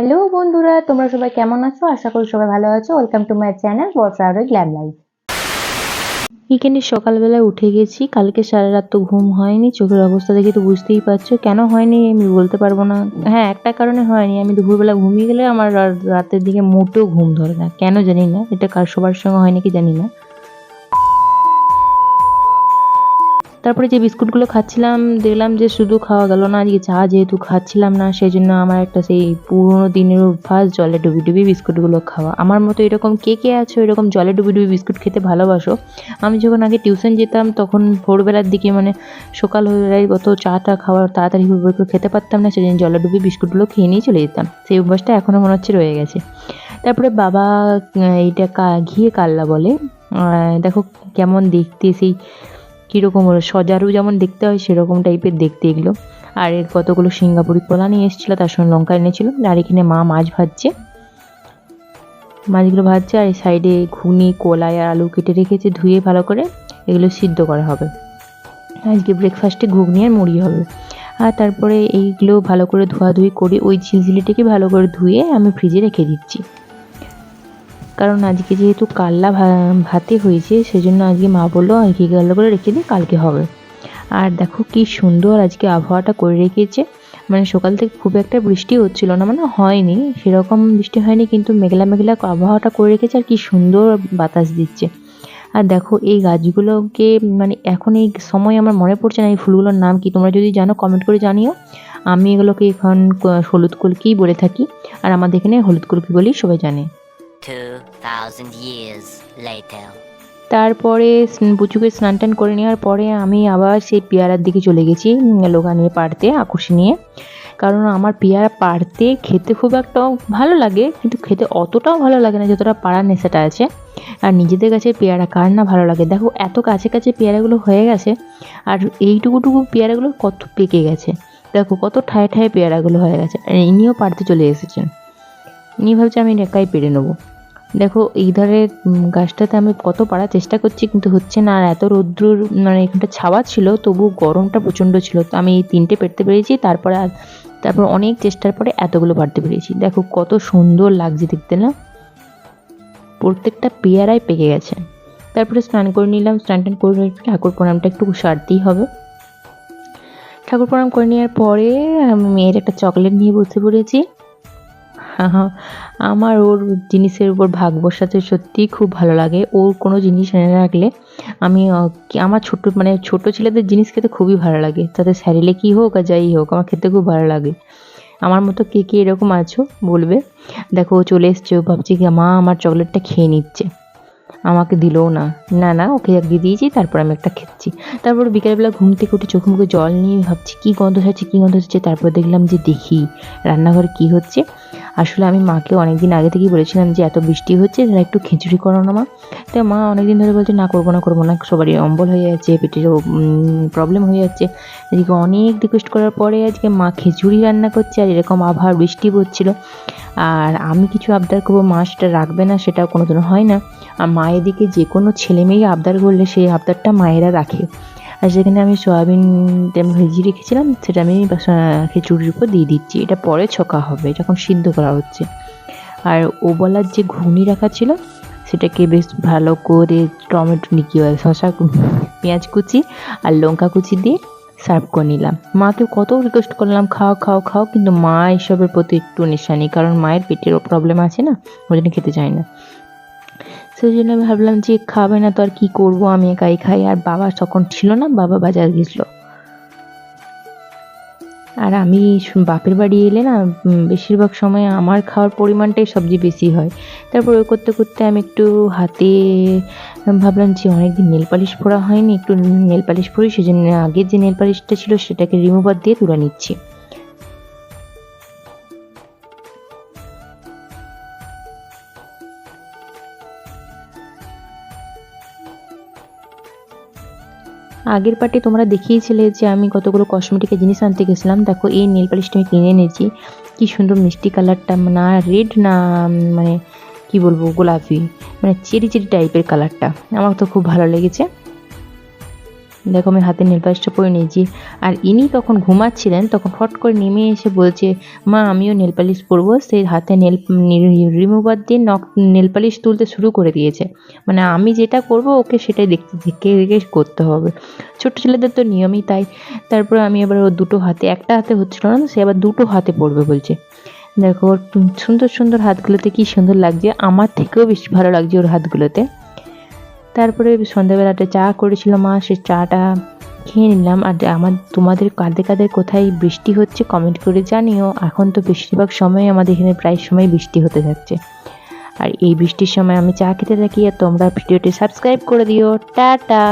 Hello বন্ধুরা, তোমরা সবাই কেমন আছো? আশা করি সবাই ভালো আছো। Welcome to my channel Barsha R glam life এখানে সকালবেলায় উঠে গেছি। কালকে সারা রাত তো ঘুম হয়নি, চোখের অবস্থা দেখে তো বুঝতেই পারছ। কেন হয়নি আমি বলতে পারব না। হ্যাঁ একটা কারণে হয়নি। আমি দুপুরবেলা ঘুমিয়ে গেলে আমার রাতের দিকে মোটেও ঘুম ধরে না। কেন জানি না, এটা কার সবার সঙ্গে হয় নাকি জানি না। তারপরে যে বিস্কুটগুলো খাচ্ছিলাম, দেখলাম যে শুধু খাওয়া গেল না, আজকে চা যেহেতু খাচ্ছিলাম না সেই জন্য আমার একটা সেই পুরোনো দিনের অভ্যাস, জলে ডুবি ডুবি বিস্কুটগুলো খাওয়া। আমার মতো এরকম কে কে আছো, এরকম জলে ডুবি ডুবি বিস্কুট খেতে ভালোবাসো? আমি যখন আগে টিউশন যেতাম, তখন ভোরবেলার দিকে মানে সকাল হয়ে যায় অত চাটা খাওয়ার তাড়াতাড়ি খেতে পারতাম না সেই জন্য জলে ডুবি বিস্কুটগুলো খেয়ে নিয়ে চলে যেতাম। সেই অভ্যাসটা এখনও মনে হচ্ছে রয়ে গেছে। তারপরে বাবা এইটা ঘিয়ে কাল্লা বলে। দেখো কেমন দেখতে, সেই কীরকম হলো? সজারু যেমন দেখতে হয়, সেরকম টাইপের দেখতে এগুলো। আর এর কতগুলো সিঙ্গাপুরি কলা নিয়ে এসেছিল, তার সঙ্গে লঙ্কা এনেছিল। আর এখানে মা মাছ ভাজছে। মাছগুলো ভাজছে, আর এই সাইডে ঘুগনি কলাই আর আলু কেটে রেখেছে, ধুয়ে ভালো করে এগুলো সিদ্ধ করা হবে। আজকে ব্রেকফাস্টে ঘুগনি আর মুড়ি হবে। আর তারপরে এইগুলো ভালো করে ধোয়াধুয়ি করে ওই ঝিলঝিলিটাকে ভালো করে ধুয়ে আমি ফ্রিজে রেখে দিচ্ছি। কারণ আজকে যেহেতু কাল্লা ভাতে হয়েছে, সেজন্য আজকে মা বলল আজকে ভালো করে রেখে দিই কালকে হবে। আর দেখো কি সুন্দর আজকে আবহাওয়াটা করে রেখেছে। মানে সকাল থেকে খুব একটা বৃষ্টি হচ্ছিল না মানে হয়নি, সেরকম বৃষ্টি হয়নি, কিন্তু মেঘলা মেঘলা আবহাওয়াটা করে রেখেছে, আর কি সুন্দর বাতাস দিচ্ছে। আর দেখো এই গাছগুলোকে মানে এখন এই সময় আমার মনে পড়ছে না এই ফুলগুলোর নাম কি, তোমরা যদি জানো কমেন্ট করে জানিও। আমি এগুলোকে এখন হলুদ কলকিই বলে থাকি, আর আমাদের এখানে হলুদ কলকি বলেই সবাই জানে। 2000 years later. তারপরে বুচুকে স্নান টান করে নেওয়ার পরে আমি আবার সেই পেয়ারার দিকে চলে গেছি লোগা নিয়ে পাড়তে আকর্ষি নিয়ে। কারণ আমার পেয়ারা পাড়তে খেতে খুব একটা ভালো লাগে, কিন্তু খেতে অতটাও ভালো লাগে না যতটা পাড়ার নেশাটা আছে। আর নিজেদের কাছে পেয়ারা কার না ভালো লাগে? দেখো, এত কাছে কাছে পেয়ারাগুলো হয়ে গেছে, আর এইটুকুটুকু পেয়ারাগুলো কত পেকে গেছে। দেখো, কত ঠায় ঠায় পেয়ারাগুলো হয়ে গেছে, আর ইনিও পাড়তে চলে এসেছেন। ইনি ভাবছে আমি একাই পেরে নেব। দেখো, এই ধারে গাছটাতে আমি কত পাড়ার চেষ্টা করছি, কিন্তু হচ্ছে না। আর এত রৌদ্রুর মানে এখানটা ছাওয়া ছিল, তবু গরমটা প্রচণ্ড ছিল। তো আমি এই তিনটে পেরতে পেরেছি, তারপরে আর, তারপর অনেক চেষ্টার পরে এতগুলো পারতে পেরেছি। দেখো, কত সুন্দর লাগছে দেখতে না? প্রত্যেকটা পেয়ারাই পেকে গেছে। তারপরে স্নান করে নিলাম, স্নান টান করে ঠাকুর প্রণামটা একটু সারতেই হবে। ঠাকুর প্রণাম করে নেওয়ার পরে, আমি মেয়ের একটা চকলেট নিয়ে বসে পড়েছি। আমার ওর জিনিসের উপর ভাগ বসাতে সত্যিই খুব ভালো লাগে। ওর কোনো জিনিস এনে রাখলে আমি আমার ছোট মানে ছোট ছেলেদের জিনিস খেতে খুবই ভালো লাগে। তাদের স্যারেলে কী হোক আর যাই হোক, আমার খেতে খুব ভালো লাগে। আমার মতো কে কে এরকম আছো বলবে। দেখো, ও চলে এসছে, ও ভাবছি কি, মা আমার চকলেটটা খেয়ে নিচ্ছে। আমাকে দিলও না। না না, ওকে দিয়ে দিয়েছি, তারপর আমি একটা খেচ্ছি। তারপর বিকেলবেলা ঘুম থেকে উঠে চোখে মুখে জল নিয়ে ভাবছি, কী গন্ধ হচ্ছে, কী গন্ধ হচ্ছে, তারপর দেখলাম যে দেখি, রান্নাঘরে কী হচ্ছে। আসলে আমি মাকে অনেকদিন আগে থেকেই বলেছিলাম যে এত বৃষ্টি হচ্ছে তারা একটু খিচুড়ি করো না মা। তাই মা অনেকদিন ধরে বলছে, না করব না করব না, সবারই অম্বল হয়ে যাচ্ছে পেটেরও প্রবলেম হয়ে যাচ্ছে। এদিকে অনেক রিকোয়েস্ট করার পরে আজকে মা খিচুড়ি রান্না করছে, আর এরকম আবহাওয়া বৃষ্টি পড়ছিল। আর আমি কিছু আবদার করব, মা সেটা রাখবে না সেটা কোনোদিনও হয় না। আর মা এদিকে যে কোনো ছেলে মেয়ে আবদার করলে সেই আবদারটা মায়েরা রাখে। আর সেখানে আমি সয়াবিন ভেজিয়ে রেখেছিলাম, সেটা আমি খিচুড়ির উপর দিয়ে দিচ্ছি। এটা পরে ছকা হবে যখন সিদ্ধ করা হচ্ছে। আর ওবলার যে ঘুগনি রাখা ছিল, সেটাকে বেশ ভালো করে টমেটো নিকি শশা পেঁয়াজ কুচি আর লঙ্কা কুচি দিয়ে সার্ভ করে নিলাম। মাকে কত রিকোয়েস্ট করলাম, খাও খাও খাও। কিন্তু মা এসবের প্রতি একটু নেশা নেই, কারণ মায়ের পেটেরও প্রবলেম আছে না, ওই জন্য খেতে চায় না। সেই জন্য ভাবলাম যে খাবে না তো আর কী করব? আমি একাই খাই। আর বাবা তখন ছিল না, বাবা বাজার গেছিল। আর আমি বাপের বাড়ি এলে না বেশিরভাগ সময় আমার খাওয়ার পরিমাণটাই সবচেয়ে বেশি হয়। তারপর ওই করতে করতে আমি একটু হাতে ভাবলাম যে অনেকদিন নেল পালিশ পরা হয়নি। একটু নেল পালিশ পরি, সেজন্য আগের যে নেল পালিশটা ছিল, সেটাকে রিমুভার দিয়ে তুলে নিচ্ছি। আগের পার্টে তোমরা দেখিয়েছিলে যে আমি কতগুলো কসমেটিকের জিনিস আনতে গেছিলাম। দেখো, এই নেল পালিশটা আমি কিনে এনেছি। কি সুন্দর মিষ্টি কালারটা না রেড না মানে কি বলব, গোলাপি মানে চেরি চেরি টাইপের কালারটা আমার তো খুব ভালো লেগেছে। দেখো আমি হাতে নেল পালিশটা পরে নিয়েছি। আর ইনি তখন ঘুমাচ্ছিলেন, তখন ফট করে নেমে এসে বলছে, মা, আমিও নেল পালিশ পরবো। সেই হাতে নেল রিমুভার দিয়ে নখ নেল পালিশ তুলতে শুরু করে দিয়েছে। মানে আমি যেটা করব, ওকে সেটাই দেখতে, দেখে দেখে করতে হবে। ছোট ছেলেদের তো নিয়মই তাই। তারপরে আমি এবার ওর দুটো হাতে, একটা হাতে হচ্ছিল না, সে আবার দুটো হাতে পড়বে বলছে। দেখো সুন্দর সুন্দর হাতগুলোতে কি সুন্দর লাগছে। আমার থেকেও বেশি ভালো লাগছে ওর হাতগুলোতে। তারপরে সন্ধ্যাবেলাটা চা করেছিল মা, সে চাটা খেয়ে নিলাম। আর আমার, তোমাদের কাঁধে কাদের কোথায় বৃষ্টি হচ্ছে কমেন্ট করে জানিও। এখন তো বেশিরভাগ সময় আমাদের এখানে প্রায় সময় বৃষ্টি হতে থাকছে। আর এই বৃষ্টির সময় আমি চা খেতে থাকি, আর তোমরা ভিডিওটি সাবস্ক্রাইব করে দিও। টাটা!